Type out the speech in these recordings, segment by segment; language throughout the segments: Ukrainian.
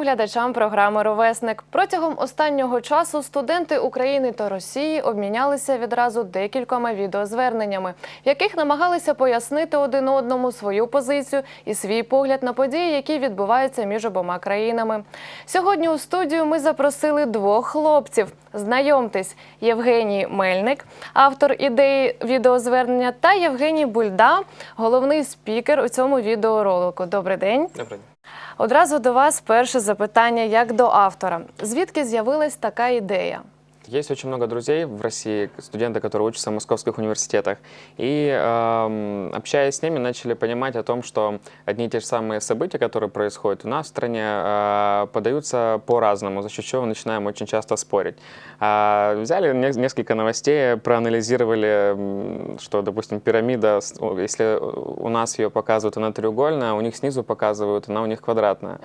Глядачам програми Ровесник. Протягом останнього часу студенти України та Росії обмінялися відразу декількома відеозверненнями, в яких намагалися пояснити один одному свою позицію і свій погляд на події, які відбуваються між обома країнами. Сьогодні у студію ми запросили двох хлопців. Знайомтесь, Євгеній Мельник, автор ідеї відеозвернення, та Євгеній Бульда, головний спікер у цьому відеоролику. Добрий день. Добрый день. Одразу до вас перше запитання як до автора. Звідки з'явилась така ідея? Есть очень много друзей в России, студенты, которые учатся в московских университетах. И эм, общаясь с ними, начали понимать о том, что одни и те же самые события, которые происходят у нас в стране, э, подаются по-разному, за счет чего мы начинаем очень часто спорить. А, взяли не- несколько новостей, проанализировали, что, допустим, пирамида, если у нас ее показывают, она треугольная, а у них снизу показывают, она у них квадратная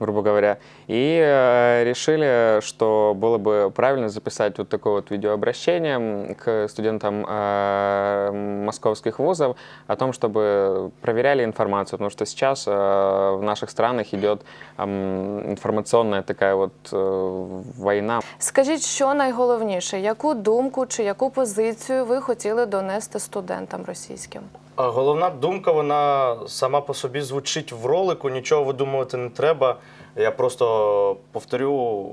грубо говоря. И э, решили, что было бы правильно записать вот такое вот видеообращение м, к студентам э, московских вузов о том, чтобы проверяли информацию, потому что сейчас э, в наших странах идет эм, информационная такая вот э, война. Скажіть, що найголовніше, яку думку чи яку позицію ви хотіли донести студентам російським? А головна думка, вона сама по собі звучить в ролику, нічого видумувати не треба. Я просто повторю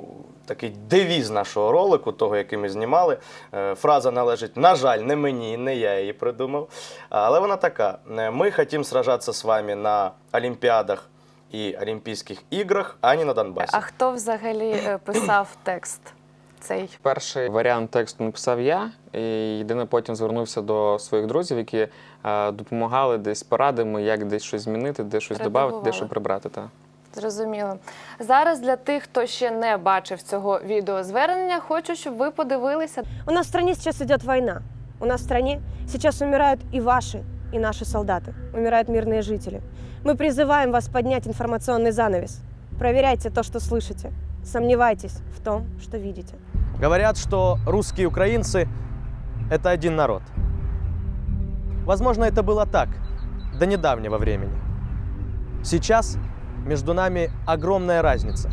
такий девіз нашого ролику, того, який ми знімали. Е, Фраза належить, на жаль, не мені, не я її придумав. Але вона така: Е, ми хотім сражатися з вами на Олімпіадах і Олімпійських іграх, а не на Донбасі. А хто взагалі е, писав текст цей? Перший варіант тексту написав я, і єдине потім звернувся до своїх друзів, які е, допомагали десь порадами, як десь щось змінити, де щось додати, Редагували. де що прибрати. Та. Зрозуміло. Зараз для тих, хто ще не бачив цього відеозвернення, хочу, щоб ви подивилися. У нас в стране сейчас идет война. У нас в стране сейчас умирают и ваши, и наши солдаты. Умирают мирные жители. Мы призываем вас поднять информационный занавес. Проверяйте то, что слышите. Сомневайтесь в том, что видите. Говорят, что русские и украинцы – это один народ. Возможно, это было так до недавнего времени. Сейчас между нами огромная разница.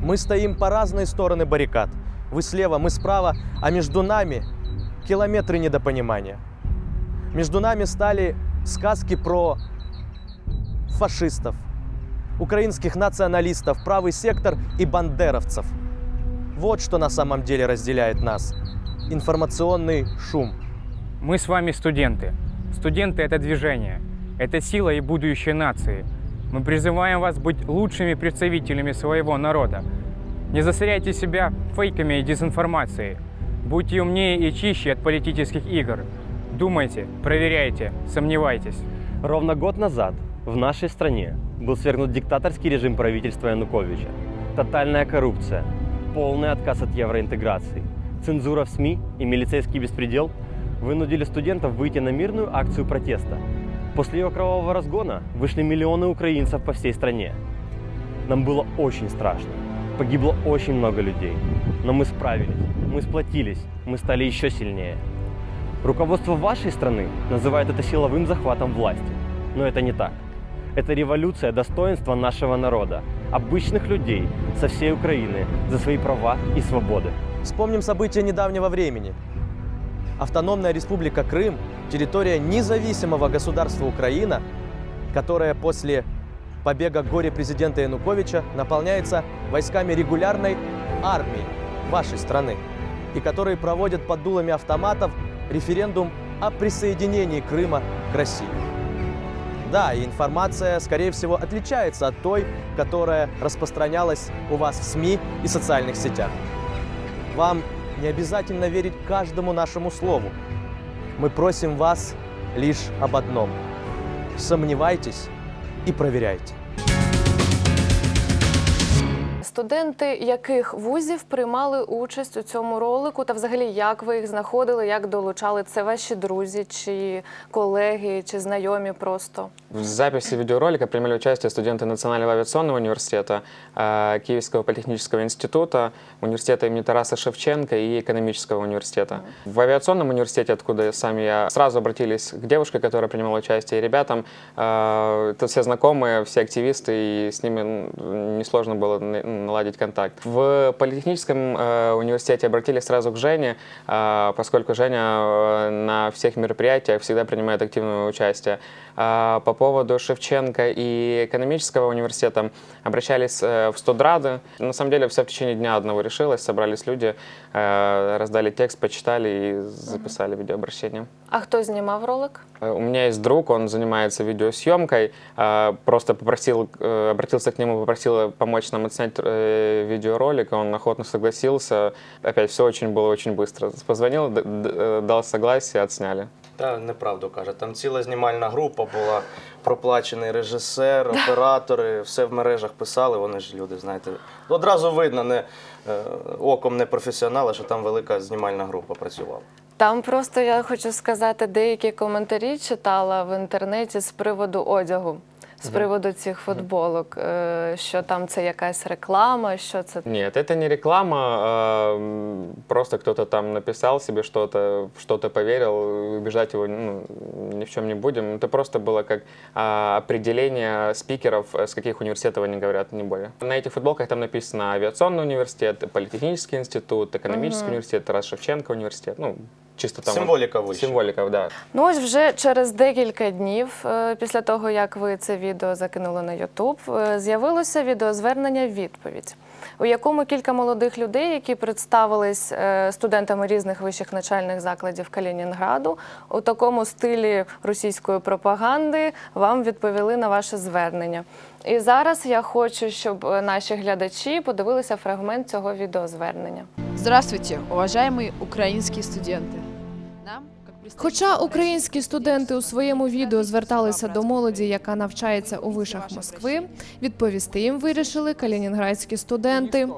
Мы стоим по разные стороны баррикад. Вы слева, мы справа, а между нами километры недопонимания. Между нами стали сказки про фашистов, украинских националистов, правый сектор и бандеровцев. Вот что на самом деле разделяет нас. Информационный шум. Мы с вами студенты. Студенты – это движение. Это сила и будущее нации. Мы призываем вас быть лучшими представителями своего народа. Не засоряйте себя фейками и дезинформацией. Будьте умнее и чище от политических игр. Думайте, проверяйте, сомневайтесь. Ровно год назад в нашей стране был свергнут диктаторский режим правительства Януковича. Тотальная коррупция, полный отказ от евроинтеграции, цензура в СМИ и милицейский беспредел вынудили студентов выйти на мирную акцию протеста. После ее кровавого разгона вышли миллионы украинцев по всей стране. Нам было очень страшно. Погибло очень много людей. Но мы справились, мы сплотились, мы стали еще сильнее. Руководство вашей страны называет это силовым захватом власти. Но это не так. Это революция достоинства нашего народа, обычных людей со всей Украины за свои права и свободы. Вспомним события недавнего времени. Автономная республика Крым – территория независимого государства Украина, которая после побега горе-президента Януковича наполняется войсками регулярной армии вашей страны и которые проводят под дулами автоматов референдум о присоединении Крыма к России. Да, и информация, скорее всего, отличается от той, которая распространялась у вас в СМИ и социальных сетях. Вам не обязательно верить каждому нашему слову. Мы просим вас лишь об одном. Сомневайтесь и проверяйте. студенти яких вузів приймали участь у цьому ролику, та взагалі як ви їх знаходили, як долучали? Це ваші друзі, чи колеги, чи знайомі просто? В записи видеоролика принимали участие студенты Национального авиационного университета, э, Киевского политехнического института, университета имени Тараса Шевченко и экономического университета. В авиационном университете, откуда сам я, сразу обратились к девушке, которая принимала участие, и ребятам. Э, Это все знакомые, все активисты, и с ними м, несложно было на- наладить контакт. В политехническом э, университете обратились сразу к Жене, э, поскольку Женя э, на всех мероприятиях всегда принимает активное участие. А По поводу Шевченко и экономического университета обращались э, в студрады. На самом деле все в течение дня одного решилось. Собрались люди, э, раздали текст, почитали и записали видеообращение. А хто знімав ролик? Э, У меня есть друг, он занимается видеосъемкой. Просто попросил, обратился к нему, попросил помочь нам отснять видеоролик. Он охотно согласился. Опять все очень было очень быстро. Позвонил, дал согласие, отсняли. Та неправду каже. Там ціла знімальна група була, проплачений режисер, оператори, все в мережах писали. Вони ж люди, знаєте. Одразу видно, не е, оком не професіонала, що там велика знімальна група працювала. Там просто я хочу сказати, деякі коментарі читала в інтернеті з приводу одягу, з приводу цих футболок, е, що там це якась реклама, що це Нет, это не реклама, а, м, просто кто-то там написал себе что-то, в что-то поверил, убеждать его ну, ни в чем не будем. Это просто было как а, определение спикеров, э, с каких университетов они говорят, не более. На этих футболках там написано авиационный университет, политехнический институт, экономический университет, Тарас Шевченко университет, ну, чисто там. Символіка вища. Символика, да. Ну ось вже через декілька днів е, після того, як ви це відео закинули на Ютуб, е, з'явилося відеозвернення відповідь, у якому кілька молодих людей, які представились е, студентами різних вищих навчальних закладів Калінінграду, у такому стилі російської пропаганди вам відповіли на ваше звернення. І зараз я хочу, щоб наші глядачі подивилися фрагмент цього відеозвернення. Здравствуйте, уважаемые украинские студенты. Хоча українські студенти у своєму відео зверталися до молоді, яка навчається у вишах Москви, відповісти їм вирішили калінінградські студенти.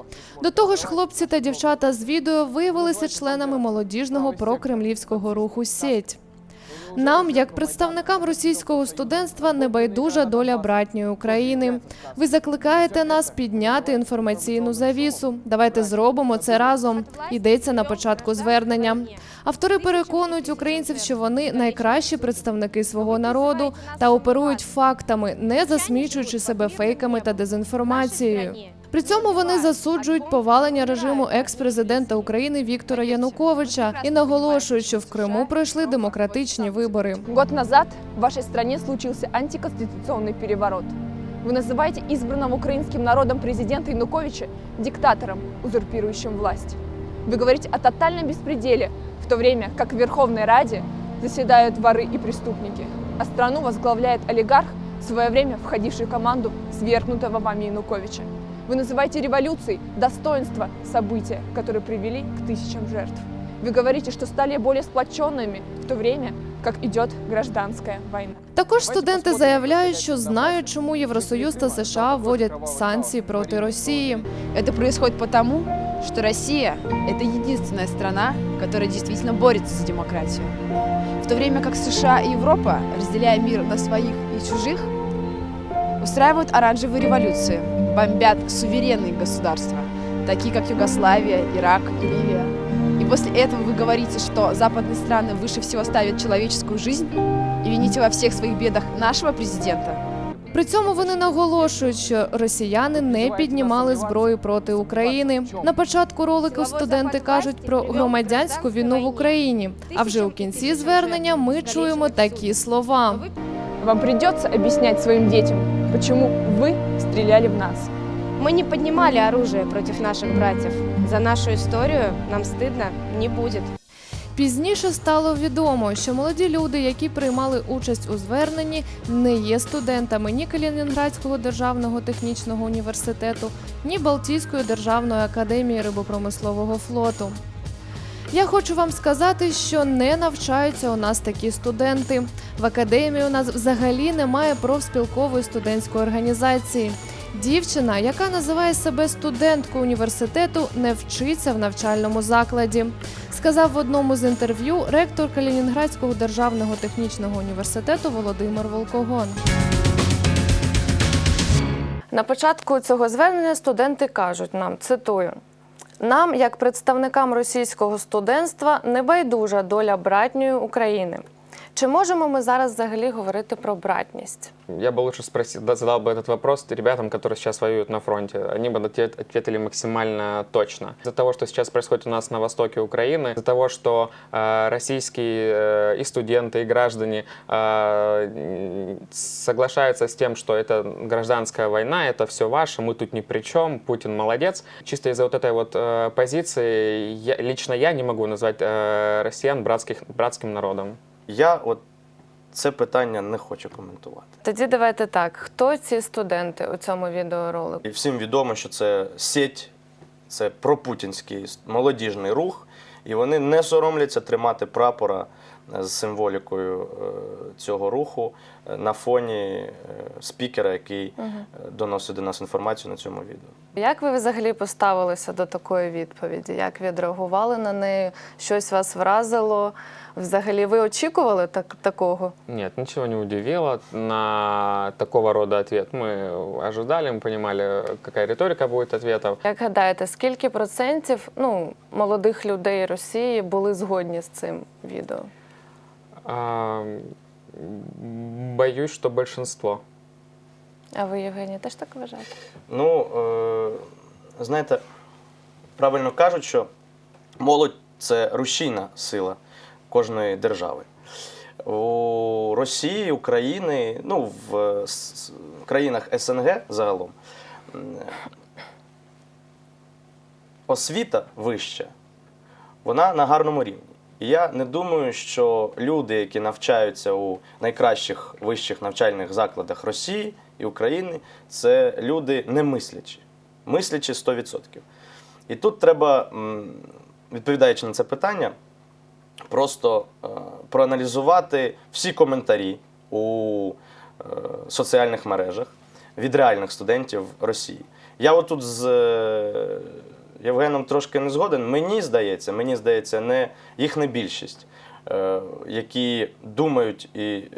До того ж, хлопці та дівчата з відео виявилися членами молодіжного прокремлівського руху «Сеть». Нам, як представникам російського студентства, небайдужа доля братньої України. Ви закликаєте нас підняти інформаційну завісу. Давайте зробимо це разом. Йдеться на початку звернення. Автори переконують українців, що вони найкращі представники свого народу та оперують фактами, не засмічуючи себе фейками та дезінформацією. При цьому вони засуджують повалення режиму екс-президента України Віктора Януковича і наголошують, що в Криму пройшли демократичні вибори. Год назад в вашей стране случился антиконституционный переворот. Вы называете избранного украинским народом президента Януковича диктатором, узурпирующим власть. Вы говорите о тотальном беспределе, в то время как в Верховной Раде заседают воры и преступники, а страну возглавляет олигарх, в свое время входивший в команду свергнутого вами Януковича. Вы называете революцией достоинство события, которые привели к тысячам жертв. Вы говорите, что стали более сплоченными, в то время как идет гражданская война. Також студенти заявляють, що знають, чому Євросоюз та США вводять санкції проти Росії. Это происходит потому, что Россия – это единственная страна, которая действительно борется за демократию. В то время как США и Европа, разделяя мир на своих и чужих, устраивают оранжевые революции, бомбят суверенные государства, такие как Югославия, Ирак и Ливия. И после этого вы говорите, что западные страны выше всего ставят человеческую жизнь и вините во всех своих бедах нашего президента – При цьому вони наголошують, що росіяни не піднімали зброю проти України. На початку ролику студенти кажуть про громадянську війну в Україні. А вже у кінці звернення ми чуємо такі слова. Вам придется объяснять своим детям, почему вы стреляли в нас. Мы не поднимали оружие против наших братьев. За нашу историю нам стыдно не будет. Пізніше стало відомо, що молоді люди, які приймали участь у зверненні, не є студентами ні Калінінградського державного технічного університету, ні Балтійської державної академії рибопромислового флоту. Я хочу вам сказати, що не навчаються у нас такі студенти. В академії у нас взагалі немає профспілкової студентської організації. Дівчина, яка називає себе студенткою університету, не вчиться в навчальному закладі, сказав в одному з інтерв'ю ректор Калінінградського державного технічного університету Володимир Волкогон. На початку цього звернення студенти кажуть нам, цитую. Нам, як представникам російського студентства, не байдужа доля братньої України. Чи можемо ми зараз взагалі говорити про братність? Я бы лучше спросил, да, задал бы этот вопрос ребятам, которые сейчас воюют на фронте. Они бы ответ- ответили максимально точно. Из-за того, что сейчас происходит у нас на востоке Украины, из-за того, что э, российские э, и студенты, и граждане э, м, соглашаются с тем, что это гражданская война, это все ваше, мы тут ни при чем, Путин молодец. Чисто из-за вот этой вот э, позиции я, лично я не могу назвать э, россиян братских, братским народом. Я от це питання не хочу коментувати. Тоді давайте так: хто ці студенти у цьому відеоролику? І всім відомо, що це сеть, це пропутінський молодіжний рух, і вони не соромляться тримати прапора з символікою е, цього руху е, на фоні е, спікера, який доносить до нас інформацію на цьому відео. Як ви взагалі поставилися до такої відповіді? Як відреагували на неї? Щось вас вразило? Взагалі, ви очікували так, такого? Нет, ничего не удивило. На такого рода ответ мы ожидали, мы понимали, какая риторика будет ответов. Як гадаєте, скільки процентів ну, молодих людей Росії були згодні з цим відео? Боюсь, что большинство. А ви, Євгенія, теж так вважаєте? Ну, е, знаєте, правильно кажуть, що молодь це рушійна сила кожної держави. У Росії, України, ну, в е, с- країнах СНГ загалом м, освіта вища, вона на гарному рівні. І я не думаю, що люди, які навчаються у найкращих вищих навчальних закладах Росії і України, це люди не мислячі. Мислячі 100%. І тут треба, відповідаючи на це питання, просто е, проаналізувати всі коментарі у е, соціальних мережах від реальних студентів Росії. Я отут з е, Євгеном трошки не згоден. Мені здається, мені здається, не їх не більшість, е, які думають і е,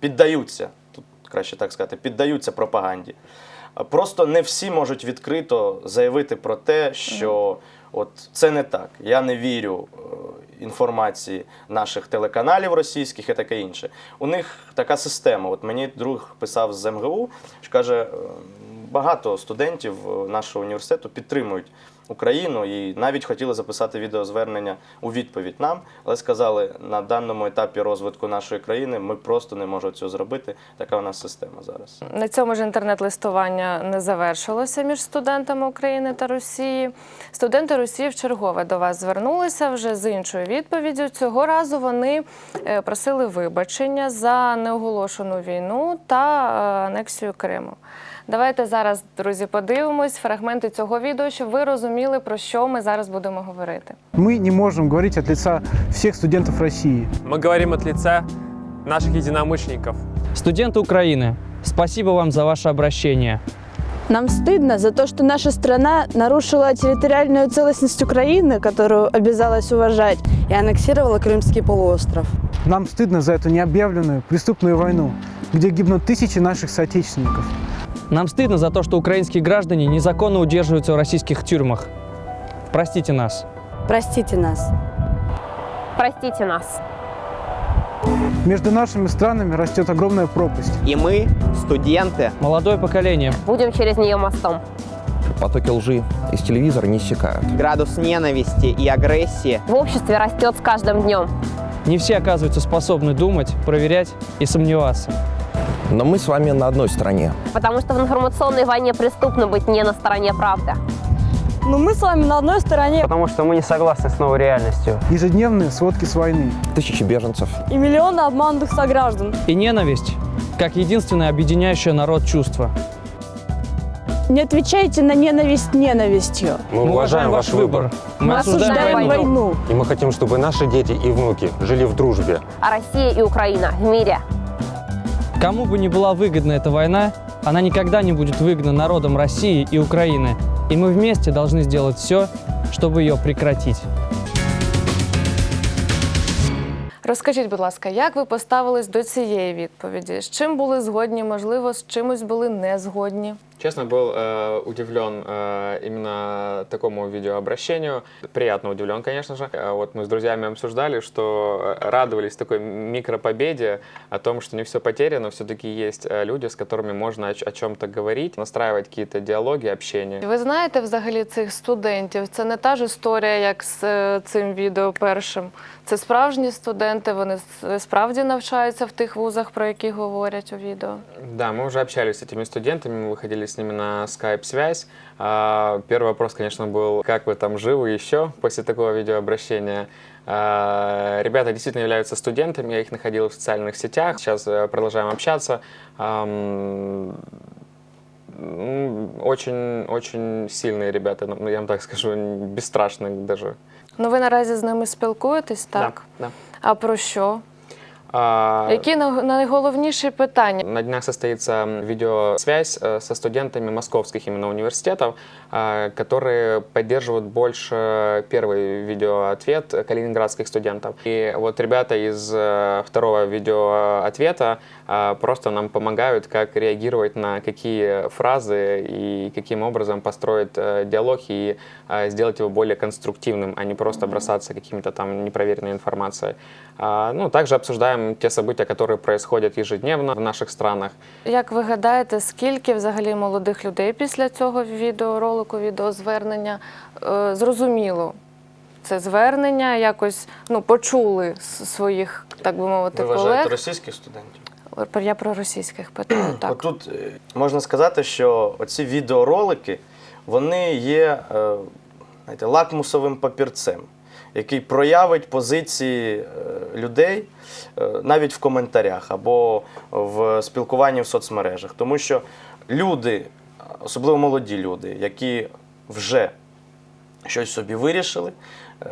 піддаються, тут краще так сказати, піддаються пропаганді. Просто не всі можуть відкрито заявити про те, що от це не так. Я не вірю е, інформації наших телеканалів російських і таке інше. У них така система. От мені друг писав з МГУ, що каже, багато студентів е, нашого університету підтримують Україну і навіть хотіли записати відеозвернення у відповідь нам, але сказали, на даному етапі розвитку нашої країни ми просто не можемо цього зробити. Така у нас система зараз. На цьому ж інтернет-листування не завершилося між студентами України та Росії. Студенти Росії вчергове до вас звернулися вже з іншою відповіддю. Цього разу вони е, просили вибачення за неоголошену війну та е, анексію Криму. Давайте зараз, друзі, подивимось фрагменти цього відео, щоб ви розуміли, про що ми зараз будемо говорити. Мы не можем говорить от лица всех студентов России. Мы говорим от лица наших единомышленников. Студенты Украины, спасибо вам за ваше обращение. Нам стыдно за то, что наша страна нарушила территориальную целостность Украины, которую обязалась уважать, и аннексировала Крымский полуостров. Нам стыдно за эту необъявленную преступную войну, где гибнут тысячи наших соотечественников. Нам стыдно за то, что украинские граждане незаконно удерживаются в российских тюрьмах. Простите нас. Простите нас. Простите нас. Между нашими странами растет огромная пропасть. И мы, студенты, Молодое поколение, Будем через нее мостом. Потоки лжи из телевизора не иссякают. градус ненависти и агрессии В обществе растет с каждым днем. не все оказываются способны думать, проверять и сомневаться. Но мы с вами на одной стороне. Потому что в информационной войне преступно быть не на стороне правды. Но мы с вами на одной стороне. Потому что мы не согласны с новой реальностью. Ежедневные сводки с войны. Тысячи беженцев. И миллионы обманутых сограждан. И ненависть, как единственное объединяющее народ чувство. Не отвечайте на ненависть ненавистью. Мы, Мы уважаем ваш выбор. Мы осуждаем Осуждаем войну. войну. И мы хотим, чтобы наши дети и внуки жили в дружбе. А Россия и Украина в мире. Кому бы ни была выгодна эта война, она никогда не будет выгодна народам России и Украины. И мы вместе должны сделать все, чтобы ее прекратить. Розкажіть, будь ласка, як ви поставились до цієї відповіді? З чим були згодні, можливо, з чимось були не згодні? Честно, был э, удивлен э, именно такому видеообращению. Приятно удивлен, конечно же. Э, Вот мы с друзьями обсуждали, что э, радовались такой микропобеде о том, что не все потеряно, все-таки есть э, люди, с которыми можно о, ч- о чем-то говорить, настраивать какие-то диалоги, общение. Ви знаєте взагалі цих студентів? Це не та ж історія, як з е, цим відео першим. Це справжні студенти, вони с- справді навчаються в тих вузах, про які говорять у відео. Да, мы уже общались с этими студентами, мы выходили с ними на скайп-связь. А, Первый вопрос, конечно, был, как вы там живы еще после такого видеообращения? А, Ребята действительно являются студентами, я их находил в социальных сетях, сейчас э, продолжаем общаться. Ам, м, Очень, очень сильные ребята, ну, я вам так скажу, бесстрашные даже. Ну ви наразі з ними спілкуєтесь, так? Да, да. А про що? А, Які на- найголовніші питання? На днях состоится видеосвязь э, со студентами московских именно университетов, э, которые поддерживают больше первый видеоответ калининградских студентов. И вот ребята из э, второго видеоответа э, просто нам помогают, как реагировать на какие фразы и каким образом построить э, диалог и э, сделать его более конструктивным, а не просто бросаться какими-то там непроверенной информацией. А, Ну, также обсуждаем те события, которые происходят ежедневно в наших странах. Як ви гадаєте, скільки взагалі молодих людей після цього відеоролику, відеозвернення е, зрозуміло це звернення, якось ну, почули з своїх, так би мовити, Ви вважаєте колег? російських студентів? Я про російських питаю, так. Отут е, можна сказати, що оці відеоролики вони є е, знаєте, лакмусовим папірцем, який проявить позиції е, людей навіть в коментарях або в спілкуванні в соцмережах. Тому що люди, особливо молоді люди, які вже щось собі вирішили,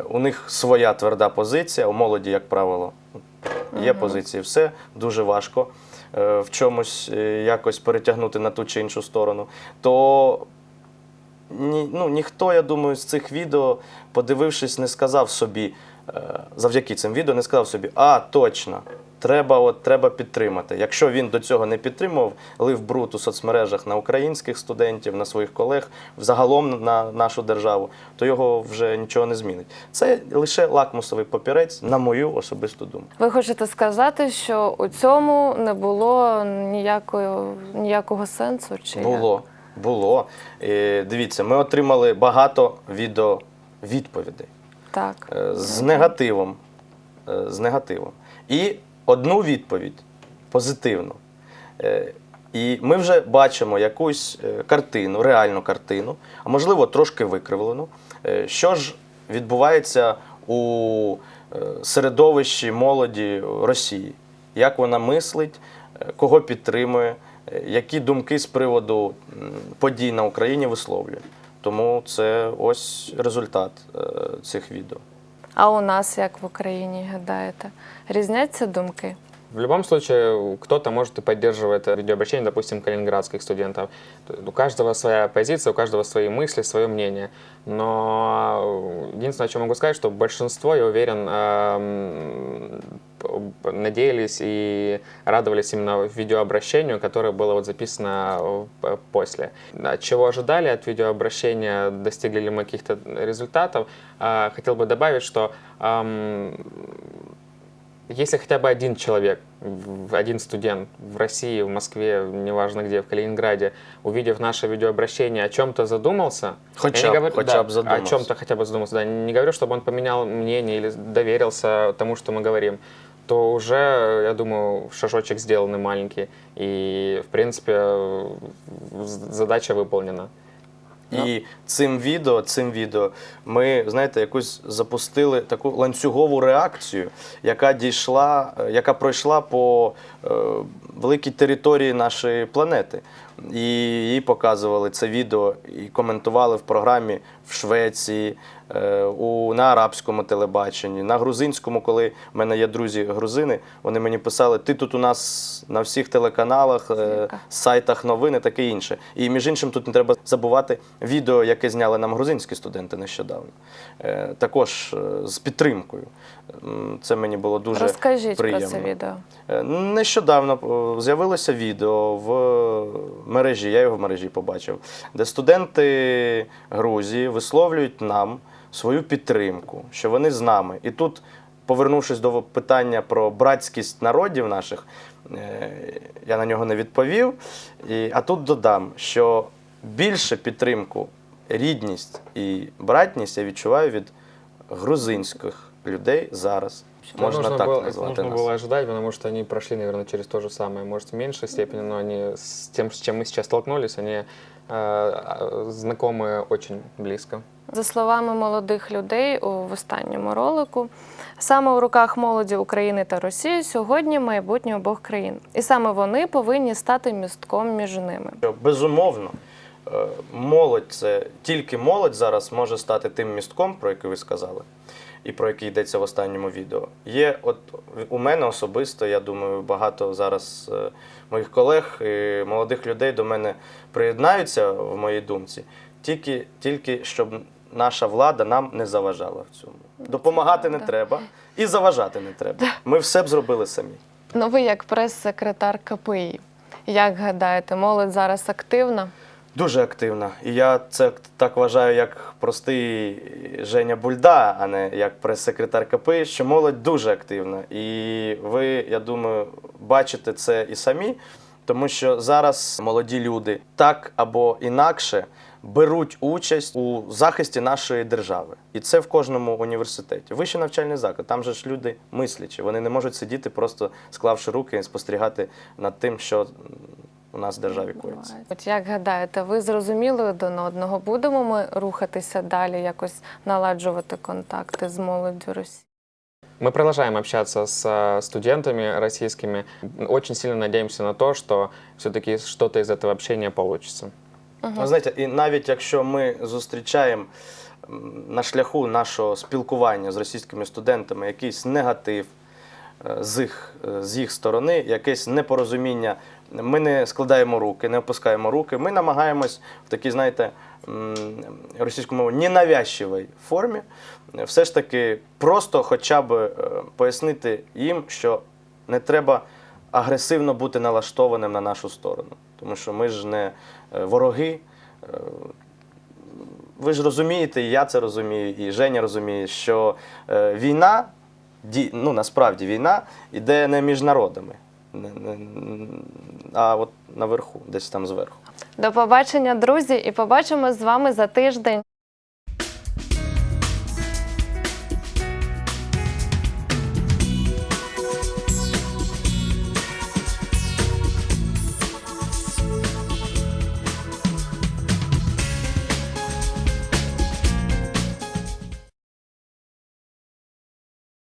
у них своя тверда позиція, у молоді, як правило, є позиції, все дуже важко е, в чомусь е, якось перетягнути на ту чи іншу сторону, то ні, ну, ніхто, я думаю, з цих відео, подивившись, не сказав собі, е, завдяки цим відео, не сказав собі, а точно. Треба, от, треба підтримати. Якщо він до цього не підтримував, лив бруд у соцмережах на українських студентів, на своїх колег, взагалом на нашу державу, то його вже нічого не змінить. Це лише лакмусовий папірець, на мою особисту думку. Ви хочете сказати, що у цьому не було ніякого, ніякого сенсу? Чи як? Було. І, дивіться, ми отримали багато відео відповідей Так. е, з негативом. е, З негативом. І одну відповідь позитивну. Е, І ми вже бачимо якусь картину, реальну картину, а можливо трошки викривлену. Що ж відбувається у середовищі молоді Росії? Як вона мислить, кого підтримує, які думки з приводу подій на Україні висловлює. Тому це ось результат е, цих відео. А у нас як в Україні гадаєте? Різняться думки? В любом случае, кто-то может и поддерживает видеообращение, допустим, калининградских студентов. То- У каждого своя позиция, у каждого свои мысли, свое мнение. Но единственное, о чем могу сказать, что большинство, я уверен, эм, надеялись и радовались именно видеообращению, которое было вот записано э, после. Да, Чего ожидали от видеообращения, достигли ли мы каких-то результатов, А, хотел бы добавить, что эм, если хотя бы один человек, один студент в России, в Москве, неважно где, в Калининграде, увидев наше видеообращение, о чем-то задумался, Хотя я не говорю- хотя да, бы задумался. о чем-то хотя бы задумался, да, не говорю, чтобы он поменял мнение или доверился тому, что мы говорим, то уже, я думаю, шажочек сделанный маленький, и, в принципе, задача выполнена. І цим відео, цим відео ми, знаєте, якусь запустили таку ланцюгову реакцію, яка дійшла, е, яка пройшла по е, великій території нашої планети. І її показували це відео і коментували в програмі в Швеції, у, на арабському телебаченні, на грузинському, коли в мене є друзі грузини, вони мені писали, ти тут у нас на всіх телеканалах, е, сайтах новин і таке інше. І між іншим, тут не треба забувати відео, яке зняли нам грузинські студенти нещодавно. Е, Також е, з підтримкою. Це мені було дуже Розкажіть приємно. про це відео. Е, Нещодавно е, з'явилося відео в мережі, я його в мережі побачив, де студенти Грузії висловлюють нам свою підтримку, що вони з нами. І тут, повернувшись до питання про братськість народів наших, е, я на нього не відповів. А тут додам, що більше підтримку, рідність і братність я відчуваю від грузинських людей зараз. Это Можна нужно так было, это назвати нужно нас. было ожидать, потому что они прошли, наверное, через то же самое. Может, в меньшей степени, но они с тем, с чем мы сейчас столкнулись, они э, знакомы очень близко. За словами молодих людей у в останньому ролику, саме у руках молоді України та Росії сьогодні майбутнє обох країн, і саме вони повинні стати містком між ними. Що, Безумовно, е, молодь це тільки молодь зараз може стати тим містком, про який ви сказали, і про який йдеться в останньому відео. Є, от у мене особисто, я думаю, багато зараз е, моїх колег і молодих людей до мене приєднаються в моїй думці, тільки, тільки щоб наша влада нам не заважала в цьому. Допомагати не треба і заважати не треба. Ми все б зробили самі. Ну ви як прес-секретар КПІ. Як гадаєте, молодь зараз активна? Дуже активна. І я це так вважаю, як простий Женя Бульда, а не як прес-секретар КП, що молодь дуже активна. І ви, я думаю, бачите це і самі, тому що зараз молоді люди так або інакше беруть участь у захисті нашої держави. І це в кожному університеті. Вищий навчальний заклад, там же ж люди мислячі. Вони не можуть сидіти, просто склавши руки і спостерігати над тим, що у нас в державі коїться. От як гадаєте, ви зрозуміли один одного? Будемо ми рухатися далі, якось наладжувати контакти з молоддю Росії? Мы продолжаем общаться с э, студентами российскими. Очень сильно надеемся на то, что все-таки что-то из этого общения получится. Ви знаєте, і навіть якщо ми зустрічаємо м, на шляху нашого спілкування з російськими студентами якийсь негатив е, з їх, е, з їх сторони, якесь непорозуміння, ми не складаємо руки, не опускаємо руки. Ми намагаємось в такій, знаєте, російською мовою ненавязчивій формі, е, все ж таки просто хоча б е, пояснити їм, що не треба агресивно бути налаштованим на нашу сторону. Тому що ми ж не е, вороги. Ви ж розумієте, і я це розумію, і Женя розуміє, що війна, ну насправді війна йде не між народами, а от наверху, десь там зверху. До побачення, друзі, і побачимо з вами за тиждень.